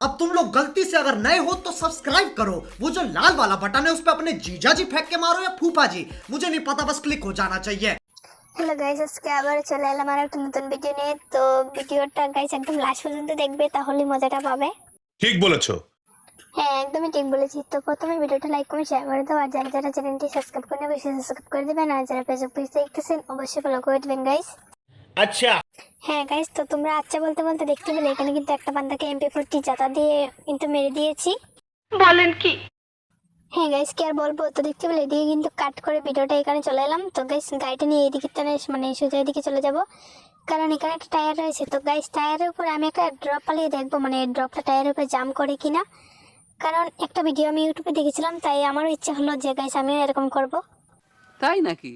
अब तुम लोग गलती से अगर नए हो तो सब्सक्राइब करो वो जो लाल वाला बटन है उस पर अपने जीजा जी फेंक के मारो या फूफा जी मुझे नहीं पता बस क्लिक हो जाना चाहिए হ্যালো গাইস আজকে আবার চলে এলাম আর একটা নতুন ভিডিও নিয়ে তো ভিডিওটা গাইস একদম লাস্ট পর্যন্ত দেখবে তাহলে মজাটা পাবে ঠিক বলেছো হ্যাঁ একদমই ঠিক বলেছি তো প্রথমে ভিডিওটা লাইক করে শেয়ার করে দাও আর যারা যারা চ্যানেলটি সাবস্ক্রাইব করে নেবে সাবস্ক্রাইব করে দেবেন আর যারা ফেসবুক পেজ দেখতেছেন অবশ্যই ফলো করে দেবেন গাইস আচ্ছা। হ্যাঁ গাইস তো তোমরা আচ্ছা বলতে বলতে দেখতে পেলে এখানে কিন্তু একটা বান্দাকে এমপি ফোরটি জাতা দিয়ে কিন্তু মেরে দিয়েছি। বলেন কি? হ্যাঁ গাইস কি আর বলব? তো দেখতে পেলে এদিকে কিন্তু কাট করে ভিডিওটা এখানে চলে এলাম। তো গাইস গাড়িটা নিয়ে এদিকে টানে মানে সোজা এদিকে চলে যাব। কারণ এখানে একটা টায়ার রয়েছে। তো গাইস টায়ারের উপর আমি একটা ড্রপ পালিয়ে দেখব মানে ড্রপটা টায়ারের উপরে জাম করে কিনা। কারণ একটা ভিডিও আমি ইউটিউবে দেখেছিলাম তাই আমারও ইচ্ছা হলো যে গাইস আমিও এরকম করব। তাই নাকি?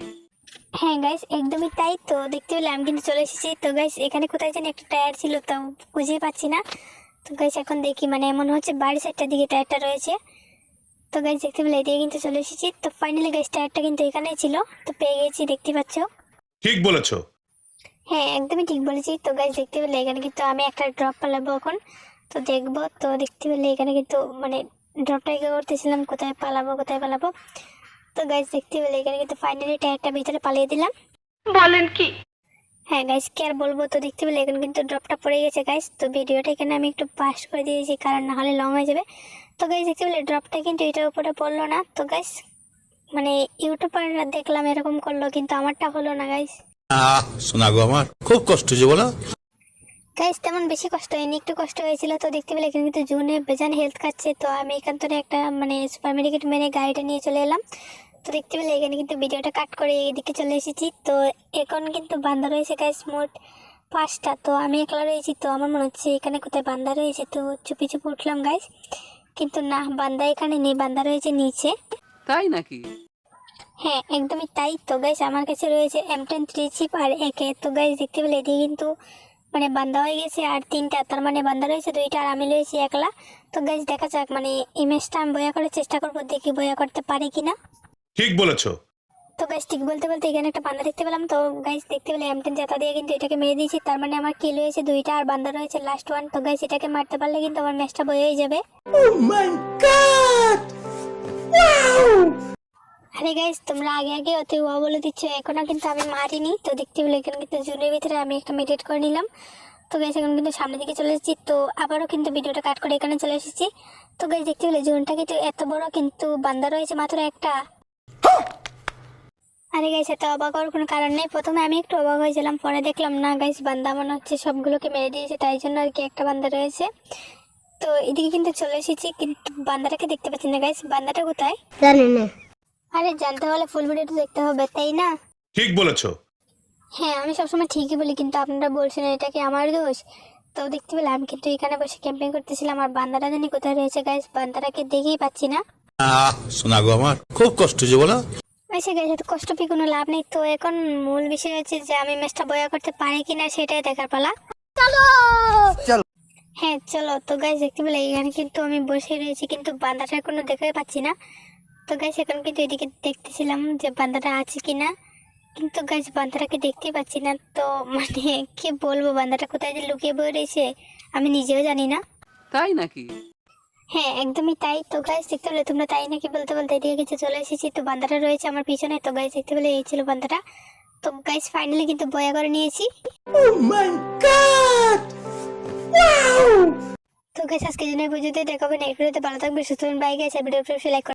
হ্যাঁ গাইস একদমই তাই। তো দেখতে পেলে আমি কিন্তু চলে এসেছি। তো গাইস এখানে কোথায় জানি একটা টায়ার ছিল তো খুঁজেই পাচ্ছি না। তো গাইস এখন দেখি মানে মনে হচ্ছে বাড়ির সাইডটার দিকে টায়ারটা রয়েছে। তো গাইস দেখতে পেলে এদিকে কিন্তু চলে এসেছি। তো ফাইনালি গাইস টায়ারটা কিন্তু এখানেই ছিল। তো পেয়ে গেছি দেখতে পাচ্ছ। ঠিক বলেছ। হ্যাঁ একদমই ঠিক বলেছি। তো গাইস দেখতে পেলে এখানে কিন্তু আমি একটা ড্রপ পালাবো এখন। তো দেখব। তো দেখতে পেলে এখানে কিন্তু মানে ড্রপটা এগিয়ে করতেছিলাম কোথায় পালাবো কোথায় পালাবো। তো গাইস দেখতে পেলে এখানে কিন্তু ফাইনালি টায়ারটা ভিতরে পালিয়ে দিলাম। বলেন কি? হ্যাঁ গাইস কি আর বলব? তো দেখতে পেলে এখন কিন্তু ড্রপটা পড়ে গেছে গাইস তো ভিডিওটা এখানে আমি একটু পাস করে দিয়েছি কারণ না হলে লং হয়ে যাবে। তো গাইস দেখতে পেলে ড্রপটা কিন্তু এটার উপরে পড়ল না। তো গাইস মানে ইউটিউবাররা দেখলাম এরকম করল কিন্তু আমারটা হলো না গাইস আহ শোনা গো আমার খুব কষ্ট যে বলো। গাইস তেমন বেশি কষ্ট হয়নি। একটু কষ্ট হয়েছিল তো দেখতে পেলে এখানে কিন্তু জুনে বেজান হেলথ খাচ্ছে তো আমি এখান থেকে একটা মানে সুপার মেডিকেট মেরে গাড়িটা নিয়ে চলে এলাম। তো দেখতে পেলে এখানে কিন্তু ভিডিওটা কাট করে এদিকে চলে এসেছি। তো এখন কিন্তু বান্দা রয়েছে গাইস মোট পাঁচটা। তো আমি একলা রয়েছি তো আমার মনে হচ্ছে এখানে কোথায় বান্দা রয়েছে তো চুপি চুপি উঠলাম গাইস কিন্তু না বান্দা এখানে নেই বান্দা রয়েছে নিচে। তাই নাকি? হ্যাঁ একদমই তাই। তো গাইস আমার কাছে রয়েছে এম টেন থ্রি চিপ আর একে তো গাইস দেখতে পেলে এদিকে কিন্তু মানে বান্দা হয়ে গেছে আর তিনটা তার মানে বান্দা রয়েছে দুইটা আর আমি রয়েছি একলা। তো গাইস দেখা যাক মানে ইমেজটা আমি বয়া করার চেষ্টা করব দেখি বয়া করতে পারি কিনা। ঠিক বলেছ। তো গাইস ঠিক বলতে বলতে এখানে একটা বান্দা দেখতে পেলাম। তো গাইস দেখতে পেলে এমটেন জাতা দিয়ে কিন্তু এটাকে মেরে দিয়েছি। তার মানে আমার কিল হয়েছে দুইটা আর বান্দা রয়েছে লাস্ট ওয়ান তো গাইস এটাকে মারতে পারলে কিন্তু আমার ম্যাচটা বয়েই যাবে। আরে গাইস তোমরা আগে আগে অতি ওয়া বলে দিচ্ছ এখনও কিন্তু আমি মারিনি। তো দেখতে পেলে এখানে কিন্তু জুনের ভিতরে আমি একটা মেডিটেট করে নিলাম। তো গাইস এখন কিন্তু সামনের দিকে চলে এসেছি। তো আবারও কিন্তু ভিডিওটা কাট করে এখানে চলে এসেছি। তো গাইস দেখতে পেলে জোনটা কিন্তু এত বড় কিন্তু বান্দা রয়েছে মাত্র একটা। আরে গাইস এত অবাক হওয়ার কোনো কারণ নেই। প্রথমে আমি একটু অবাক হয়েছিলাম, পরে দেখলাম না গাইস বান্দা মনে হচ্ছে সবগুলোকে মেরে দিয়েছে, তাই জন্য আর কি একটা বান্দা রয়েছে। তো এদিকে কিন্তু চলে এসেছি, কিন্তু বান্দাটাকে দেখতে পাচ্ছি না গাইস বান্দাটা কোথায়? আরে জানতে হলে ফুল ভিডিওটা দেখতে হবে তাই না? ঠিক বলেছ। হ্যাঁ আমি সবসময় ঠিকই বলি কিন্তু আপনারা বলছেন এটা কি আমার দোষ? তো দেখতে পেলে আমি কিন্তু এখানে বসে ক্যাম্পিং করতেছিলাম আর বান্দাটা জানি কোথায় রয়েছে গাইস বান্দাটাকে দেখেই পাচ্ছি না। আহ শোনা গো আমার খুব কষ্ট যে বলো। আচ্ছা গাইস এত কষ্ট পেয়ে কোনো লাভ নেই। তো এখন মূল বিষয় হচ্ছে যে আমি ম্যাচটা বয়া করতে পারি কিনা সেটাই দেখার পালা। চলো! চলো। হ্যাঁ চলো। তো গাইস দেখতে পেলে এখানে কিন্তু আমি বসে রয়েছি কিন্তু বান্দাটা কোনো দেখতে পাচ্ছি না। তো গাইস এখন কিন্তু এদিকে দেখতেছিলাম যে বান্দাটা আছে কিনা। কিন্তু গাছ বান্দাটাকে দেখতেই পাচ্ছি না। তো মানে কি বলব বান্দাটা কোথায় যে লুকিয়ে বয়ে রয়েছে আমি নিজেও জানি না। তাই নাকি? হ্যাঁ একদমই তাই। তো গাছ দেখতে পেলে তোমরা তাই নাকি বলতে বলতে এদিকে কিছু চলে এসেছি। তো বান্দাটা রয়েছে আমার পিছনে। তো গাছ দেখতে পেলে এই ছিল বান্দাটা। তো গাইস ফাইনালি কিন্তু বয়া করে নিয়েছি। তো গাইস আজকে জন্য এই পর্যন্ত দেখাবেন এই ভিডিওতে ভালো থাকবে সুস্থ বাই গাইস লাইক